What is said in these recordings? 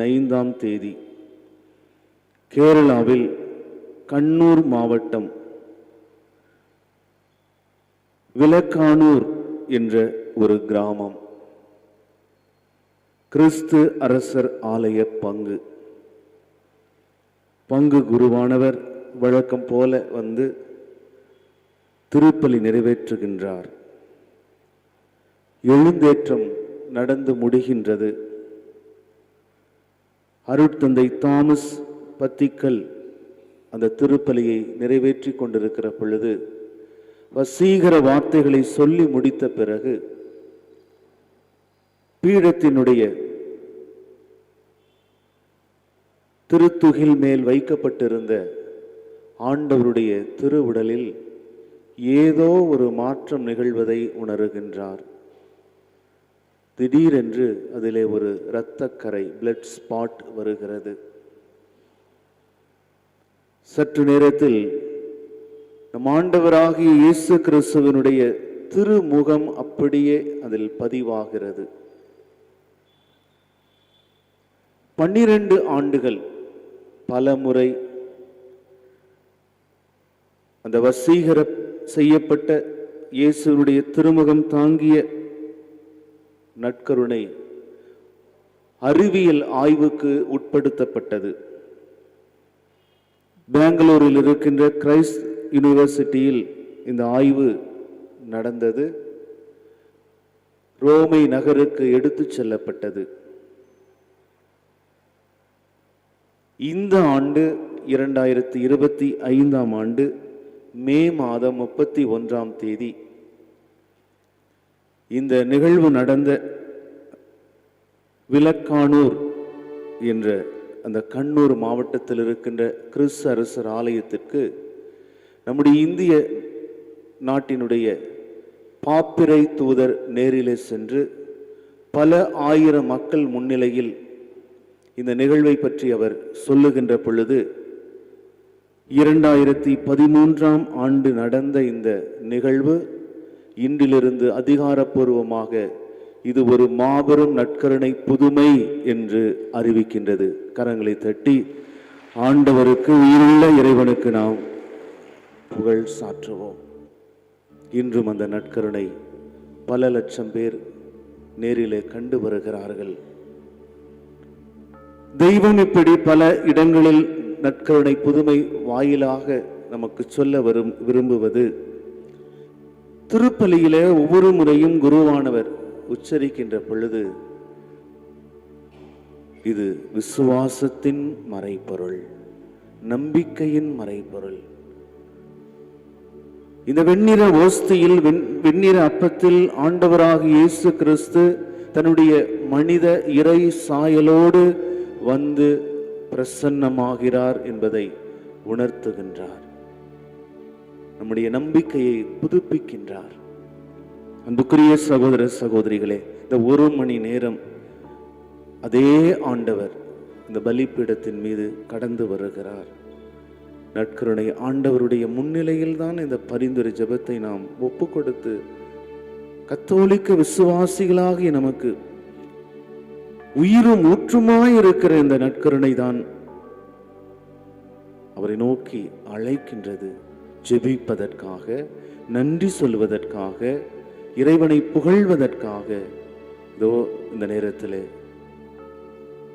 பதினைந்தாம் தேதி. கேரளாவில் கண்ணூர் மாவட்டம் விலக்கானூர் என்ற ஒரு கிராமம். கிறிஸ்து அரசர் ஆலய பங்கு. பங்கு குருவானவர் வழக்கம் போல வந்து திருப்பலி நிறைவேற்றுகின்றார். எழுந்தேற்றம் நடந்து முடிகின்றது. அருட்தந்தை தாமஸ் பத்திக்கல் அந்த திருப்பலியை நிறைவேற்றி கொண்டிருக்கிற பொழுது வசீகர வார்த்தைகளை சொல்லி முடித்த பிறகு பீடத்தினுடைய திருத்துகில் மேல் வைக்கப்பட்டிருந்த ஆண்டவருடைய திருவுடலில் ஏதோ ஒரு மாற்றம் நிகழ்வதை உணருகின்றார். திடீரென்று அதிலே ஒரு இரத்தக்கரை பிளட் ஸ்பாட் வருகிறது. சற்று நேரத்தில் நம் ஆண்டவராகிய இயேசு கிறிஸ்துவனுடைய திருமுகம் அப்படியே அதில் பதிவாகிறது. பன்னிரண்டு ஆண்டுகள் பல முறை அந்த வசீகர செய்யப்பட்ட இயேசுடைய திருமுகம் தாங்கிய நட்கருணை அறிவியல் ஆய்வுக்கு உட்படுத்தப்பட்டது. பெங்களூரில் இருக்கின்ற கிரைஸ்ட் யூனிவர்சிட்டியில் இந்த ஆய்வு நடந்தது. ரோமை நகருக்கு எடுத்துச் செல்லப்பட்டது. இந்த ஆண்டு இரண்டாயிரத்தி இருபத்தி ஐந்தாம் ஆண்டு மே மாதம் முப்பத்தி ஒன்றாம் தேதி இந்த நிகழ்வு நடந்த விலக்கானூர் என்ற அந்த கண்ணூர் மாவட்டத்தில் இருக்கின்ற கிறிஸ்து அரசர் ஆலயத்திற்கு நம்முடைய இந்திய நாட்டினுடைய பாப்பிரை தூதர் நேரிலே சென்று பல ஆயிரம் மக்கள் முன்னிலையில் இந்த நிகழ்வை பற்றி அவர் சொல்லுகின்ற பொழுது இரண்டாயிரத்தி பதிமூன்றாம் ஆண்டு நடந்த இந்த நிகழ்வு இன்றிலிருந்து அதிகாரப்பூர்வமாக இது ஒரு மாபெரும் நற்கருணை புதுமை என்று அறிவிக்கின்றது. கரங்களை தட்டி ஆண்டவருக்கு உயிருள்ள இறைவனுக்கு நாம் புகழ் சாற்றுவோம். இன்றும் அந்த நற்கருணை பல லட்சம் பேர் நேரிலே கண்டு வருகிறார்கள். தெய்வம் இப்படி பல இடங்களில் நற்கருணை புதுமை வாயிலாக நமக்கு சொல்ல வரும் விரும்புவது திருப்பலியில ஒவ்வொரு முறையும் குருவானவர் உச்சரிக்கின்ற பொழுது இது விசுவாசத்தின் மறைபொருள் நம்பிக்கையின் மறைபொருள். இந்த வெண்ணிற ஓஸ்தியில் வெண் வெண்ணிற அப்பத்தில் ஆண்டவராக இயேசு கிறிஸ்து தன்னுடைய மனித இறை சாயலோடு வந்து பிரசன்னமாகிறார் என்பதை உணர்த்துகின்றார். நம்முடைய நம்பிக்கையை புதுப்பிக்கின்றார். அன்புக்குரிய சகோதர சகோதரிகளே இந்த ஒரு மணி நேரம் அதே ஆண்டவர் இந்த பலிப்பீடத்தின் மீது கடந்து வருகிறார். நற்கருணை ஆண்டவருடைய முன்னிலையில் தான் இந்த பரிந்துரை ஜெபத்தை நாம் ஒப்பு கொடுத்து கத்தோலிக்க விசுவாசிகளாகிய நமக்கு உயிரும் ஊற்றுமாய் இருக்கிற இந்த நற்கருணை தான் அவரை நோக்கி அழைக்கின்றது. ஜெபிப்பதற்காக நன்றி சொல்வதற்காக இறைவனை புகழ்வதற்காக. இதோ இந்த நேரத்தில்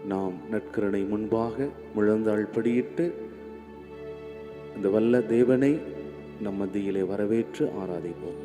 நாம் நற்கரனை முன்பாக முழந்தாள் படியிட்டு இந்த வல்ல தேவனை நம் மத்தியிலே வரவேற்று ஆராதிப்போம்.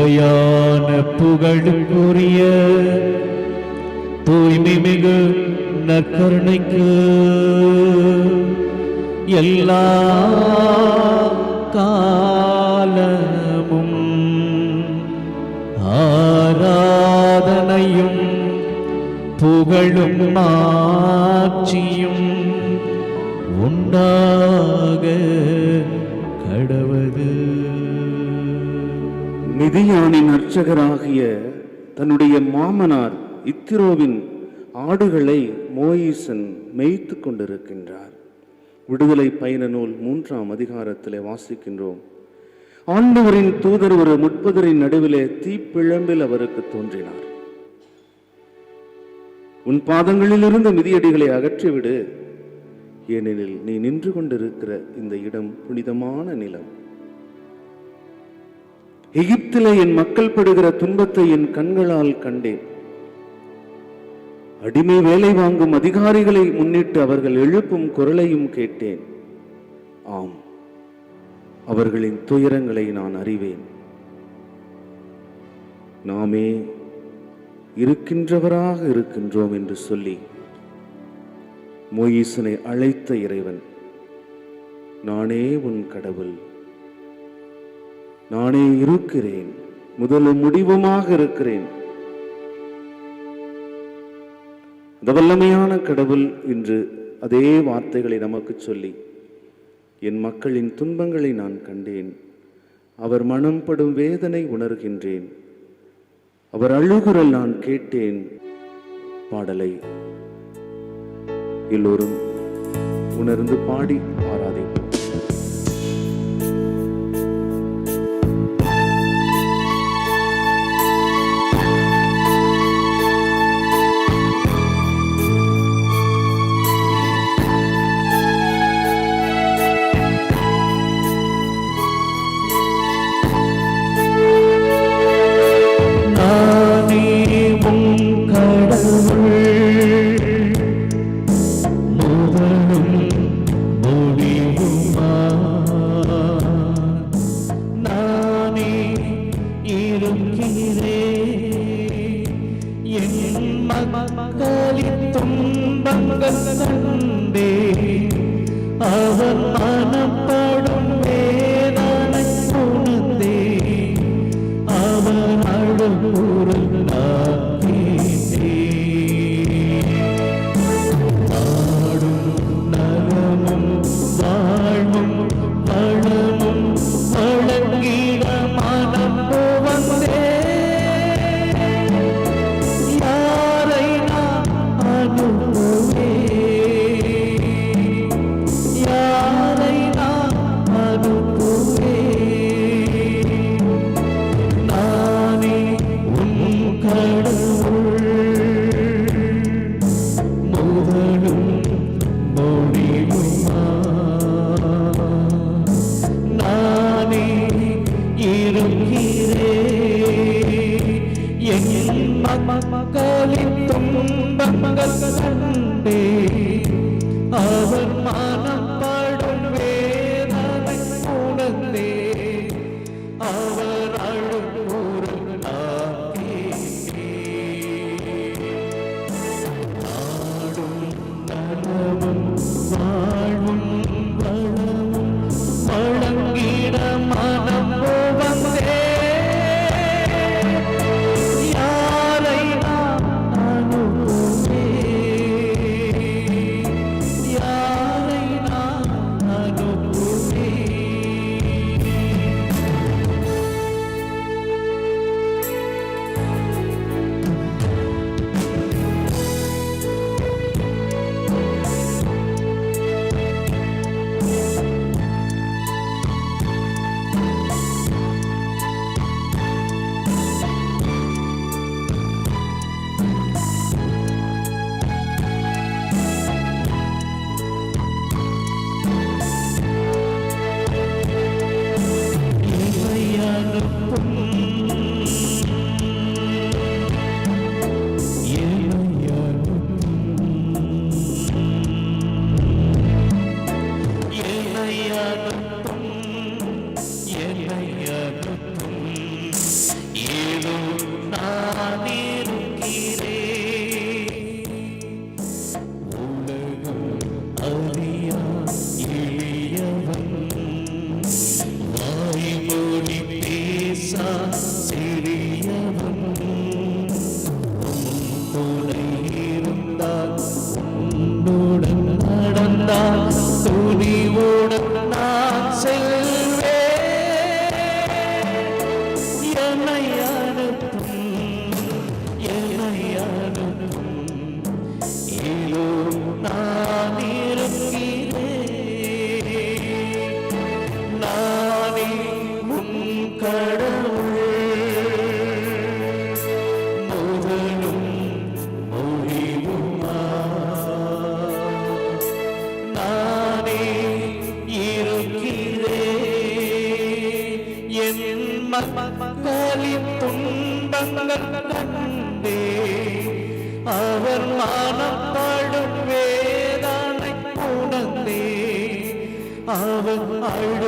நிலையான புகழுக்குரிய தூய்மை மிகு நற்கருணைக்கு எல்லா காலமும் ஆராதனையும் புகழும் நான் மிதியானின் தன்னுடைய மாமனார் இத்திரோவின் ஆடுகளை மோயிசன் மேய்த்து கொண்டிருக்கின்றார். விடுதலை பயண நூல் மூன்றாம் அதிகாரத்திலே வாசிக்கின்றோம். ஆண்டவரின் தூதர் ஒரு முற்பதரின் நடுவிலே தீப்பிழம்பில் அவருக்கு தோன்றினார். உன் பாதங்களிலிருந்து மிதியடிகளை அகற்றிவிடு. ஏனெனில் நீ நின்று கொண்டிருக்கிற இந்த இடம் புனிதமான நிலம். எகிப்திலே என் மக்கள் படுகிற துன்பத்தை என் கண்களால் கண்டேன். அடிமை வேலை வாங்கும் அதிகாரிகளை முன்னிட்டு அவர்கள் எழுப்பும் குரலையும் கேட்டேன். ஆம் அவர்களின் துயரங்களை நான் அறிவேன். நாமே இருக்கின்றவராக இருக்கின்றோம் என்று சொல்லி மோயிசனை அழைத்த இறைவன் நானே உன் கடவுள். நானே இருக்கிறேன். முதலும் முடிவுமாக இருக்கிறேன். இந்த வல்லமையான கடவுள் இன்று அதே வார்த்தைகளை நமக்கு சொல்லி என் மக்களின் துன்பங்களை நான் கண்டேன். அவர் மனம் படும் வேதனை உணர்கின்றேன். அவர் அழுகுரல் நான் கேட்டேன். பாடலை எல்லோரும் உணர்ந்து பாடி ஆராதிப்போம். துன்பங்கள் அவர்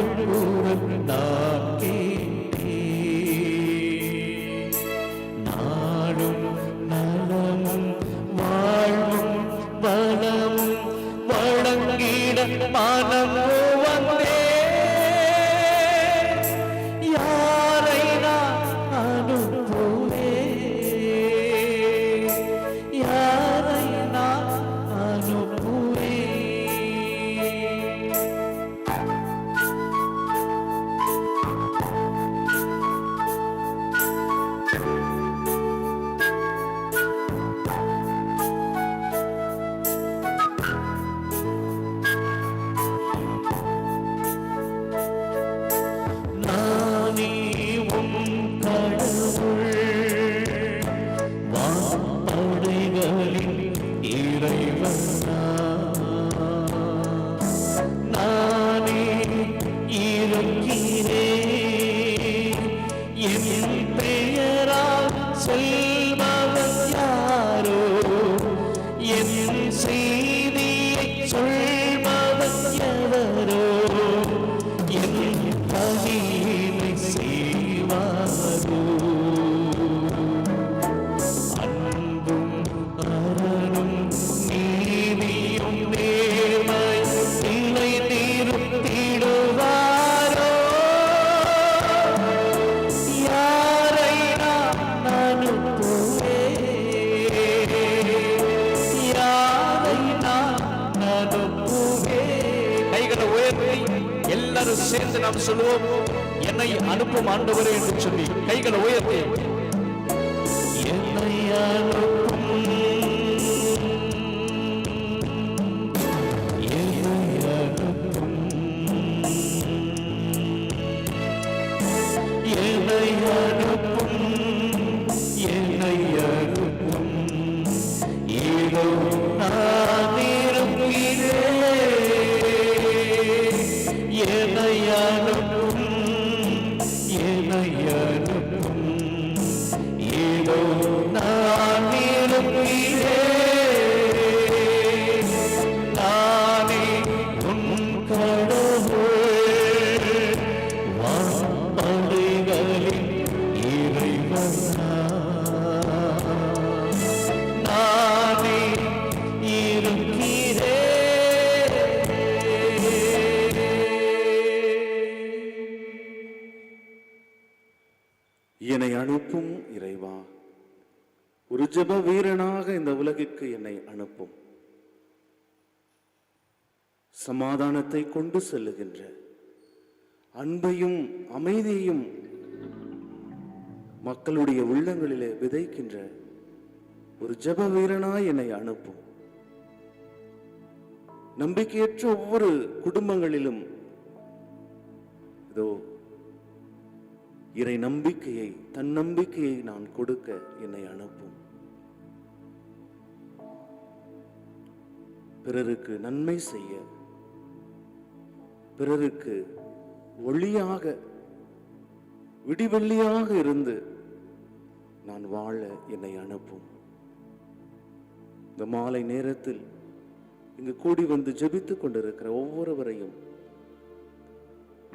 Espírito சமாதானத்தை கொண்டு செல்லுகின்ற. அன்பையும் அமைதியையும் மக்களுடைய உள்ளங்களிலே விதைக்கின்ற ஒரு ஜப வீரனாய் என்னை அனுப்பும். நம்பிக்கையற்ற ஒவ்வொரு குடும்பங்களிலும் இதோ இறை நம்பிக்கையை தன் நம்பிக்கையை நான் கொடுக்க என்னை அனுப்பும். பிறருக்கு நன்மை செய்ய பிறருக்கு ஒளியாக விடிவெள்ளியாக இருந்து நான் வாழ என்னை அனுப்பும். இந்த மாலை நேரத்தில் இங்கு கூடி வந்து ஜெபித்து கொண்டிருக்கிற ஒவ்வொருவரையும்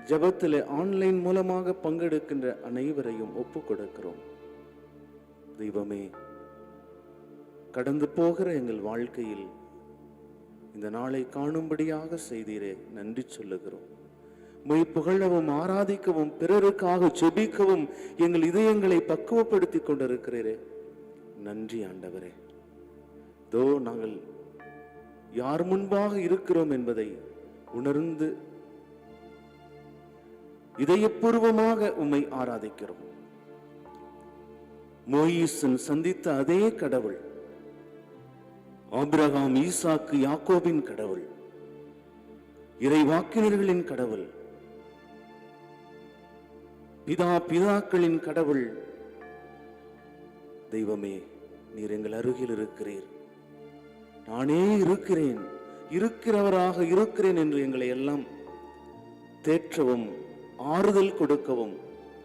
ஜபத்தில் ஆன்லைன் மூலமாக பங்கெடுக்கின்ற அனைவரையும் ஒப்புக் கொடுக்கிறோம். தெய்வமே கடந்து போகிற எங்கள் வாழ்க்கையில் இந்த நாளை காணும்படியாக செய்தீரே நன்றி சொல்லுகிறோம். மொய் புகழவும் ஆராதிக்கவும் பிறருக்காக செபிக்கவும் எங்கள் இதயங்களை பக்குவப்படுத்தி கொண்டிருக்கிறீரே. நன்றி ஆண்டவரே. தோ நாங்கள் யார் முன்பாக இருக்கிறோம் என்பதை உணர்ந்து இதயபூர்வமாக உம்மை ஆராதிக்கிறோம். மோயிசன் சந்தித்த அதே கடவுள் ஆபிரகாம் ஈசாக்கு யாக்கோபின் கடவுள். இறைவாக்கினர்களின் கடவுள். பிதா பிதாக்களின் கடவுள். தெய்வமே நீர் எங்கள் அருகில் இருக்கிறீர். நானே இருக்கிறேன் இருக்கிறவராக இருக்கிறேன் என்று எங்களை எல்லாம் தேற்றவும் ஆறுதல் கொடுக்கவும்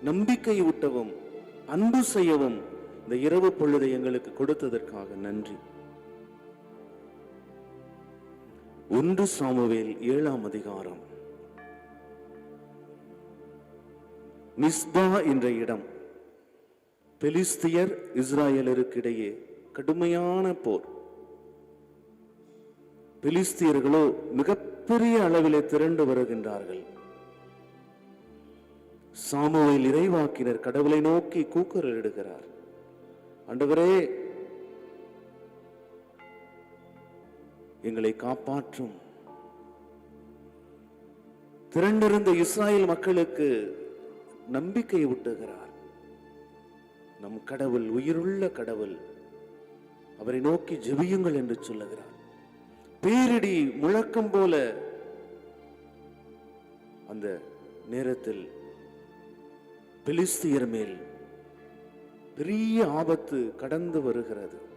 நம்பிக்கை ஊட்டவும் அன்பு செய்யவும் இந்த இரவு பொழுதை எங்களுக்கு கொடுத்ததற்காக நன்றி. ஒன்று சாமுவேல் ஏழாம் அதிகாரம். மிஸ்பா என்ற இடம். பெலிஸ்தியர் இஸ்ராயலருக்கிடையே கடுமையான போர். பெலிஸ்தியர்களோ மிகப்பெரிய அளவிலே திரண்டு வருகின்றார்கள். சாமுவேல் இறைவாக்கினர் கடவுளை நோக்கி கூக்குரலிடுகிறார். ஆண்டவரே எங்களை காப்பாற்றும். திரண்டிருந்த இஸ்ராயல் மக்களுக்கு நம்பிக்கை ஊட்டுகிறார். நம் கடவுள் உயிருள்ள கடவுள் அவரை நோக்கி ஜெபியுங்கள் என்று சொல்லுகிறார். பேரிடி முழக்கம் போல அந்த நேரத்தில் பெலிஸ்தியர் மேல் பெரிய ஆபத்து கடந்து வருகிறது.